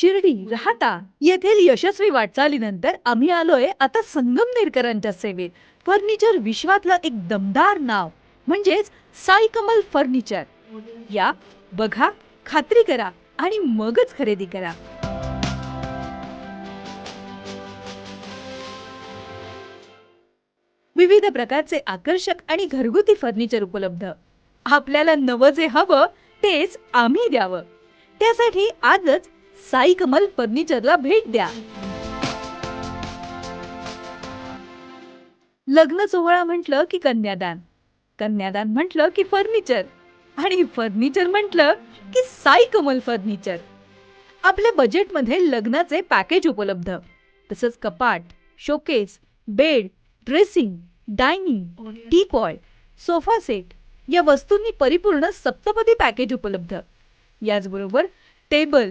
शिर्डी राहता येथील यशस्वी वाटचालीनंतर आम्ही आलोय आता संगमनेरकरांच्या सेवेत. फर्निचर विश्वातलं एक दमदार नाव म्हणजेच साई कमल फर्निचर या बघा खात्री करा आणि मगच खरेदी करा. विविध प्रकारचे आकर्षक आणि घरगुती फर्निचर उपलब्ध. आपल्याला नवं जे हवं तेच आम्ही द्यावं. त्यासाठी आजच साई कमल फर्निचरला भेट द्या. लग्न सोहळा म्हटलं की कन्यादान. कन्यादान म्हटलं की फर्निचर. आणि फर्निचर म्हटलं की साई कमल फर्निचर. आपल्या बजेटमध्ये लग्नाचे पॅकेज उपलब्ध. तसंच कपाट showcase bed dressing dining teapoy sofa set या वस्तूंनी परिपूर्ण सप्तपदी पॅकेज उपलब्ध. याचबरोबर टेबल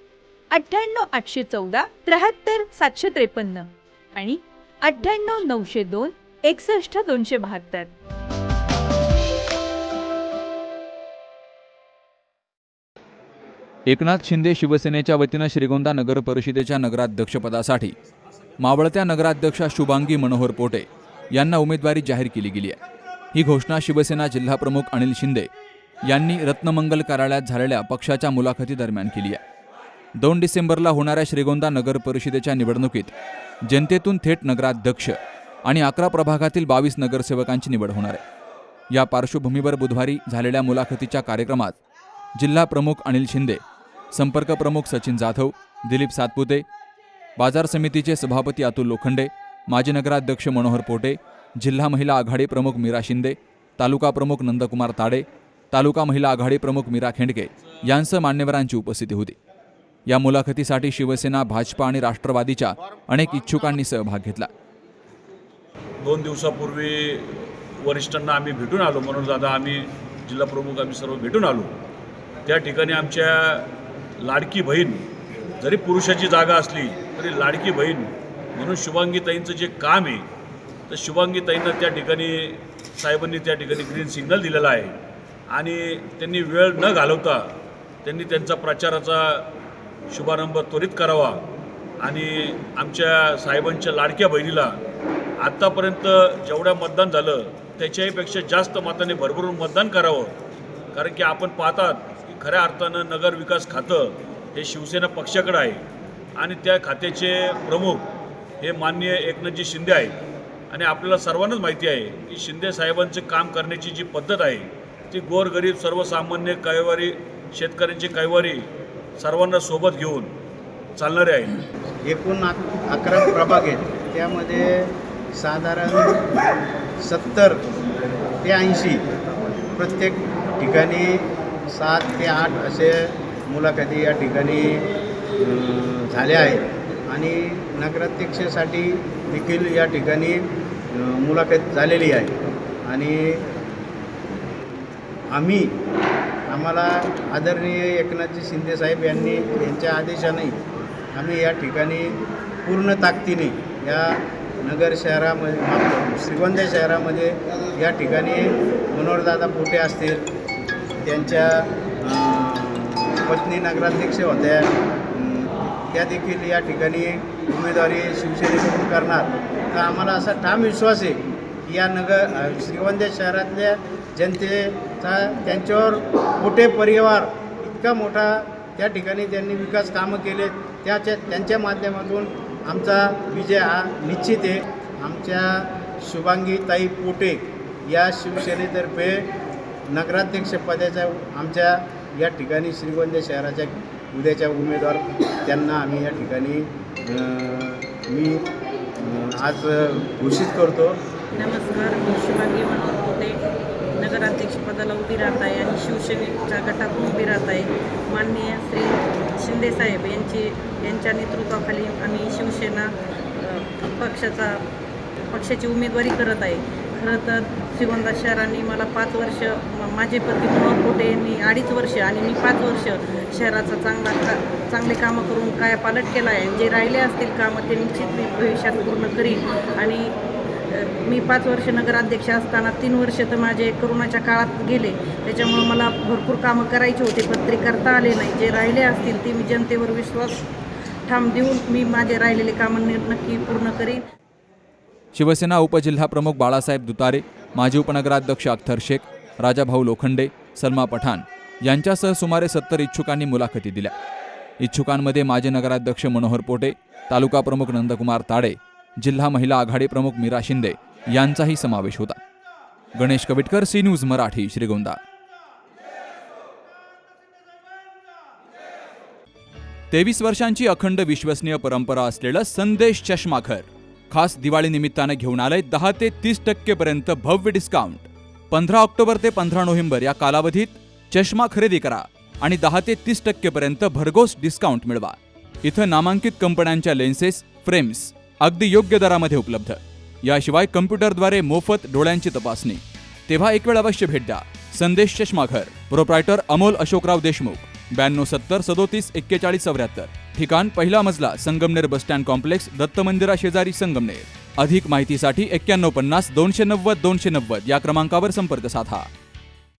अठ्ठ्याण्णव आठशे चौदा त्र्याहत्तर सातशे त्रेपन्न आणि अठ्ठ्याण्णव नऊशे दोन एकसष्ट दोनशे बहात्तर. एकनाथ शिंदे शिवसेनेच्या वतीनं श्रीगोंदा नगर परिषदेच्या नगराध्यक्षपदासाठी मावळत्या नगराध्यक्षा शुभांगी मनोहर पोटे यांना उमेदवारी जाहीर केली गेली आहे. ही घोषणा शिवसेना जिल्हाप्रमुख अनिल शिंदे यांनी रत्नमंगल कार्यालयात झालेल्या पक्षाच्या मुलाखतीदरम्यान केली आहे. दोन डिसेंबरला होणाऱ्या श्रीगोंदा नगर परिषदेच्या निवडणुकीत जनतेतून थेट नगराध्यक्ष आणि अकरा प्रभागातील बावीस नगरसेवकांची निवड होणार आहे. या पार्श्वभूमीवर बुधवारी झालेल्या मुलाखतीच्या कार्यक्रमात जिल्हा प्रमुख अनिल शिंदे संपर्क प्रमुख सचिन जाधव दिलीप सातपुते बाजार समितीचे सभापती अतुल लोखंडे माजी नगराध्यक्ष मनोहर पोटे जिल्हा महिला आघाडी प्रमुख मीरा शिंदे तालुका प्रमुख नंदकुमार ताडे तालुका महिला आघाडी प्रमुख मीरा खेंडके यांसह मान्यवरांची उपस्थिती होती. या मुलाखतीसाठी शिवसेना भाजपा आणि राष्ट्रवादीच्या अनेक इच्छुकांनी सहभाग घेतला. दोन दिवसापूर्वी वरिष्ठांना आम्ही भेटून आलो. म्हणून दादा आम्ही जिल्हा प्रमुख आम्ही सर्व भेटून आलो. त्या ठिकाणी आमच्या लाडकी बहीण जरी पुरुषाची जागा असली तरी लाडकी बहीण म्हणून शुभांगीताईंचं जे काम आहे तर शुभांगीताईंना त्या ठिकाणी साहेबांनी त्या ठिकाणी ग्रीन सिग्नल दिलेला आहे. आणि त्यांनी वेळ न घालवता त्यांनी त्यांचा प्रचाराचा शुभारंभ त्वरित करावा. आणि आमच्या साहेबांच्या लाडक्या बहिणीला आत्तापर्यंत जेवढं मतदान झालं त्याच्याहीपेक्षा जास्त मताने भरभरून मतदान करावं. कारण की आपण पाहतात की खऱ्या अर्थानं नगर विकास खातं हे शिवसेना पक्षाकडं आहे. आणि त्या खात्याचे प्रमुख हे माननीय एकनाथजी शिंदे आहेत. आणि आपल्याला सर्वांनाच माहिती आहे की शिंदे साहेबांचं काम करण्याची जी पद्धत आहे ती गोरगरीब सर्वसामान्य कैवारी शेतकऱ्यांची कैवारी सर्वांना सोबत घेऊन चालणारे आहे एकूण अकरा प्रभाग आहेत. त्यामध्ये साधारण सत्तर ते ऐंशी प्रत्येक ठिकाणी सात ते आठ असे मुलाखती या ठिकाणी झाल्या आहेत. आणि नगराध्यक्षेसाठी देखील या ठिकाणी मुलाखत झालेली आहे. आणि आम्ही आम्हाला आदरणीय एकनाथजी शिंदेसाहेब यांनी यांच्या आदेशाने आम्ही या ठिकाणी पूर्ण ताकदीने या नगर शहरामध्ये श्रीगोंदा शहरामध्ये या ठिकाणी मनोहरदादा पोटे असतील त्यांच्या पत्नी नगराध्यक्ष होत्या त्या देखील या ठिकाणी उमेदवारी शिवसेनेकडून करणार. तर आम्हाला असा ठाम विश्वास आहे की या नगर श्रीगोंदा शहरातल्या जनतेचा त्यांच्यावर मोठे परिवार इतका मोठा त्या ठिकाणी त्यांनी विकास कामं केले त्याच्या त्यांच्या माध्यमातून आमचा विजय हा निश्चित आहे. आमच्या शुभांगी ताई पोटे या शिवसेनेतर्फे नगराध्यक्षपदाच्या आमच्या या ठिकाणी श्रीगोंदा शहराच्या उद्याच्या उमेदवार त्यांना आम्ही या ठिकाणी मी आज घोषित करतो. नमस्कार मी शुभांगी मनोहर पोटे. नगराध्यक्षपदाला उभी राहत आहे आणि शिवसेनेच्या गटातून उभी राहत आहे. माननीय श्री शिंदेसाहेब यांची यांच्या नेतृत्वाखाली आम्ही शिवसेना पक्षाचा पक्षाची उमेदवारी करत आहे. खरं तर श्रीगोंदा शहराने मला पाच वर्ष माझे पती मनोहर कोटे यांनी अडीच वर्ष आणि मी पाच वर्ष शहराचा चांगला का चांगले कामं करून काय पालट केला आहे. जे राहिले असतील कामं ते निश्चित मी भविष्यात पूर्ण करीन. आणि मी पाच वर्ष नगराध्यक्ष असताना तीन वर्ष तर माझे करोनाच्या काळात गेले. त्याच्यामुळं मला भरपूर कामं करायची होती पण ते करता आले नाही. जे राहिले असतील ते मी जनतेवर विश्वास ठाम देऊन मी माझे राहिलेले कामं नक्की पूर्ण करीन. शिवसेना उपजिल्हाप्रमुख बाळासाहेब दुतारे माजी उपनगराध्यक्ष अख्तर शेख राजाभाऊ लोखंडे सलमा पठाण यांच्यासह सुमारे सत्तर इच्छुकांनी मुलाखती दिल्या. इच्छुकांमध्ये माजी नगराध्यक्ष मनोहर पोटे तालुका प्रमुख नंदकुमार ताडे जिल्हा महिला आघाडी प्रमुख मीरा शिंदे यांचाही समावेश होता. Ganesh Kavitkar C news Marathi Shrigonda. तेवीस वर्षांची अखंड विश्वसनीय परंपरा असलेलं संदेश चष्माघर खास दिवाळी निमित्तानं घेऊन आलंय दहा ते तीस टक्केपर्यंत भव्य डिस्काउंट पंधरा ऑक्टोबर ते पंधरा नोव्हेंबर या कालावधीत चष्मा खरेदी करा आणि दहा ते तीस टक्केपर्यंत भरघोस डिस्काउंट मिळवा. इथं नामांकित कंपन्यांच्या लेन्सेस फ्रेम्स अगदी योग्य दरामध्ये उपलब्ध. याशिवाय कम्प्युटरद्वारे मोफत डोळ्यांची तपासणी. तेव्हा एक वेळ अवश्य भेट द्या. संदेश चष्माघर. प्रोप्रायटर अमोल अशोकराव देशमुख. ब्याण्णव सत्तर सदोतीस एक्केचाळीस चौऱ्याहत्तर. ठिकाण पहिला मजला Sangamner bus stand complex Datta मंदिरा शेजारी संगमनेर. अधिक माहितीसाठी एक्क्याण्णव पन्नास दोनशे नव्वद दोनशे नव्वद या क्रमांकावर संपर्क साधा.